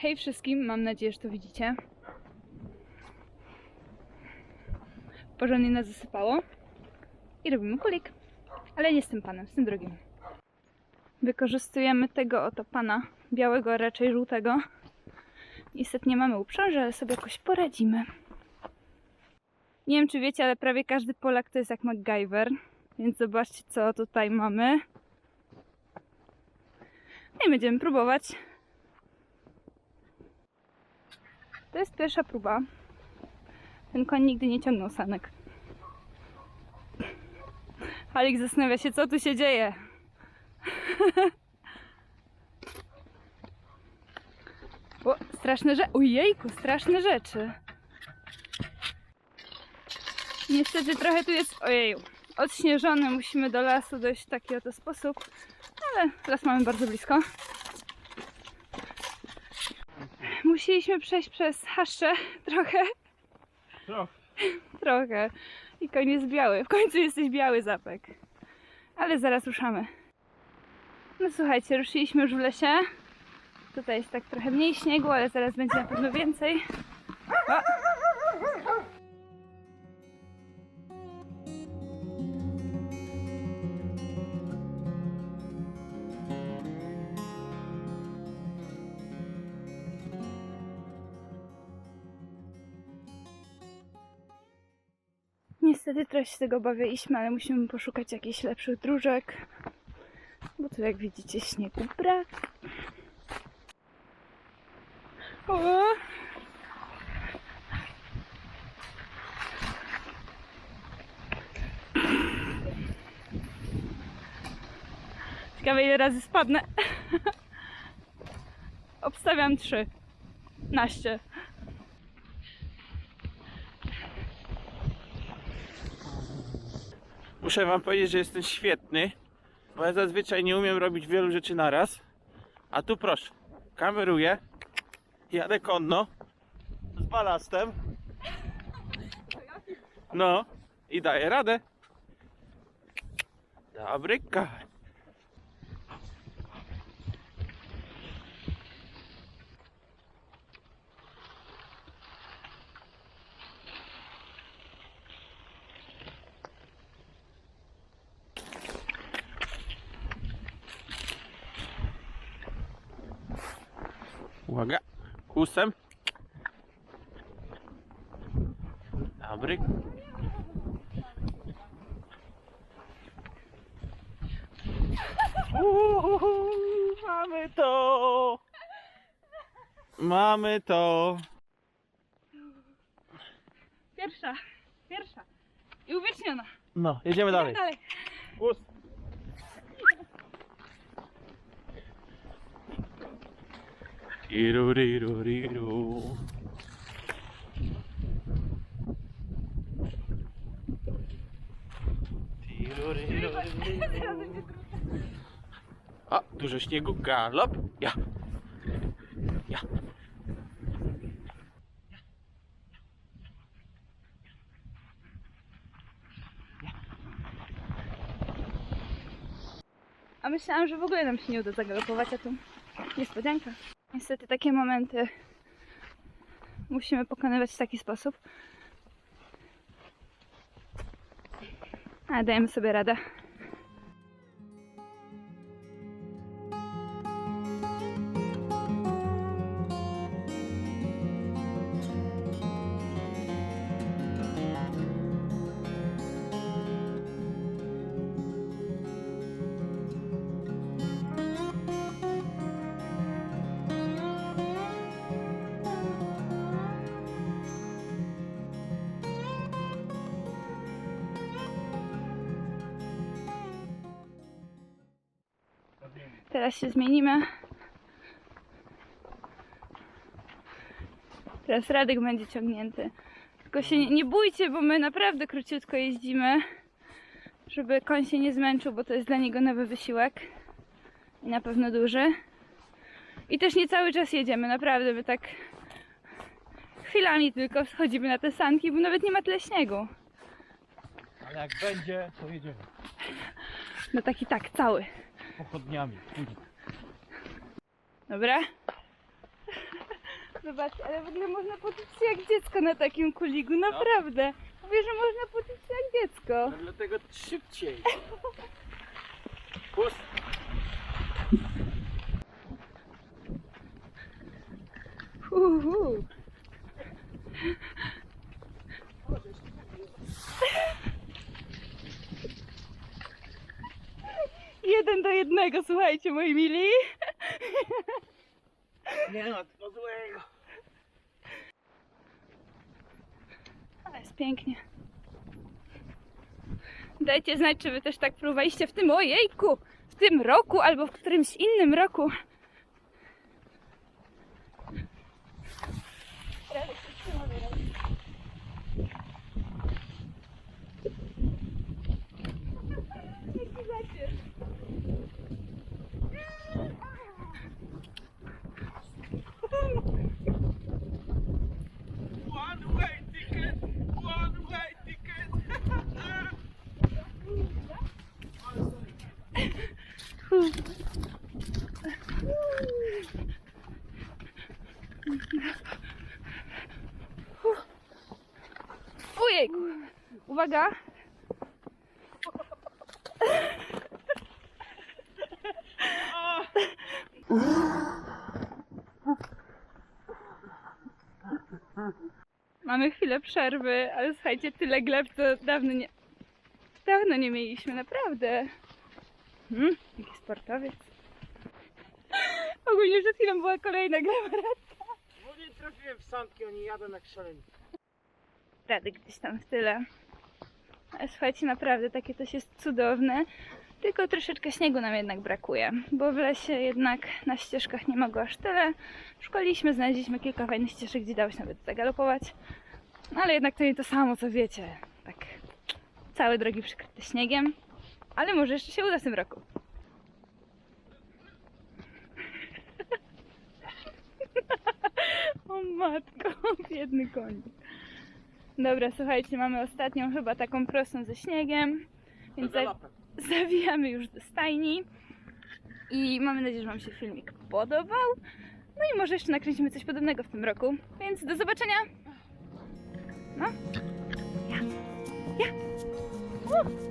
Hej wszystkim, mam nadzieję, że to widzicie. Porządnie nas zasypało. I robimy kulik. Ale nie z tym panem, z tym drugim. Wykorzystujemy tego oto pana, białego, raczej żółtego. Niestety nie mamy uprzęży, ale sobie jakoś poradzimy. Nie wiem, czy wiecie, ale prawie każdy Polak to jest jak MacGyver. Więc zobaczcie, co tutaj mamy. No I będziemy próbować. To jest pierwsza próba. Ten koń nigdy nie ciągnął sanek. Alik zastanawia się, co tu się dzieje. O, straszne rzeczy. Ojejku, straszne rzeczy. Niestety trochę tu jest, ojeju, odśnieżony. Musimy do lasu dojść w taki oto sposób. Ale las mamy bardzo blisko. Musieliśmy przejść przez haszcze trochę, Trochę. trochę. I jest biały. W końcu jesteś biały, Zapek. Ale zaraz ruszamy. No słuchajcie, ruszyliśmy już w lesie. Tutaj jest tak trochę mniej śniegu, ale zaraz będzie na pewno więcej. O! Niestety trochę się tego obawialiśmy, ale musimy poszukać jakichś lepszych dróżek. Bo tu jak widzicie śniegu brak. O! Ciekawe ile razy spadnę. Obstawiam trzy. Naście. Muszę wam powiedzieć, że jestem świetny, bo ja zazwyczaj nie umiem robić wielu rzeczy naraz. A tu proszę, kameruję, jadę konno, z balastem. No, i daję radę. Dobry koń. Uwaga, kusem. Dobry. Uhu, mamy to! Mamy to! Pierwsza, pierwsza. I uwieczniona. No, jedziemy dalej. Dalej. Kus. Riru, riru, riru. O, dużo śniegu, galop. Ja. Ja. A myślałam, że w ogóle nam się nie uda zagalopować, a tu niespodzianka. Niestety takie momenty musimy pokonywać w taki sposób. Ale dajemy sobie radę. Teraz się zmienimy. Teraz Radek będzie ciągnięty. Tylko się nie, nie bójcie, bo my naprawdę króciutko jeździmy, żeby koń się nie zmęczył, bo to jest dla niego nowy wysiłek i na pewno duży. I też nie cały czas jedziemy, naprawdę, my tak chwilami tylko schodzimy na te sanki, bo nawet nie ma tyle śniegu. Ale jak będzie, to jedziemy. No taki tak, cały. Pochodniami. Dobra? Zobaczcie, ale w ogóle można poczuć się jak dziecko na takim kuligu, naprawdę. Mówię, że można poczuć się jak dziecko. No dlatego szybciej. Pust. Uhu. Słuchajcie, moi mili. Nie ma tylko złego. Ale jest pięknie. Dajcie znać, czy wy też tak próbowaliście w tym ojejku, w tym roku albo w którymś innym roku. Ojejku. Uwaga. Mamy chwilę przerwy, ale słuchajcie, tyle gleb to dawno nie... Dawno nie mieliśmy, naprawdę. Hmm, jaki sportowiec. Ogólnie przed chwilą była kolejna gleba. Bo nie trafiłem w sandki, oni jadą jak szaleni. Rady gdzieś tam w tyle. Ale słuchajcie, naprawdę takie coś jest cudowne. Tylko troszeczkę śniegu nam jednak brakuje, bo w lesie jednak na ścieżkach nie ma go aż tyle. Szukaliśmy, znaleźliśmy kilka fajnych ścieżek, gdzie dało się nawet zagalopować. No ale jednak to nie to samo, co wiecie. Tak całe drogi przykryte śniegiem. Ale może jeszcze się uda w tym roku. o matko, biedny koń. Dobra, słuchajcie, mamy ostatnią chyba taką prostą ze śniegiem, więc za, zawijamy już do stajni i mamy nadzieję, że Wam się filmik podobał. No i może jeszcze nakręcimy coś podobnego w tym roku, więc do zobaczenia! No. Ja. Ja. U.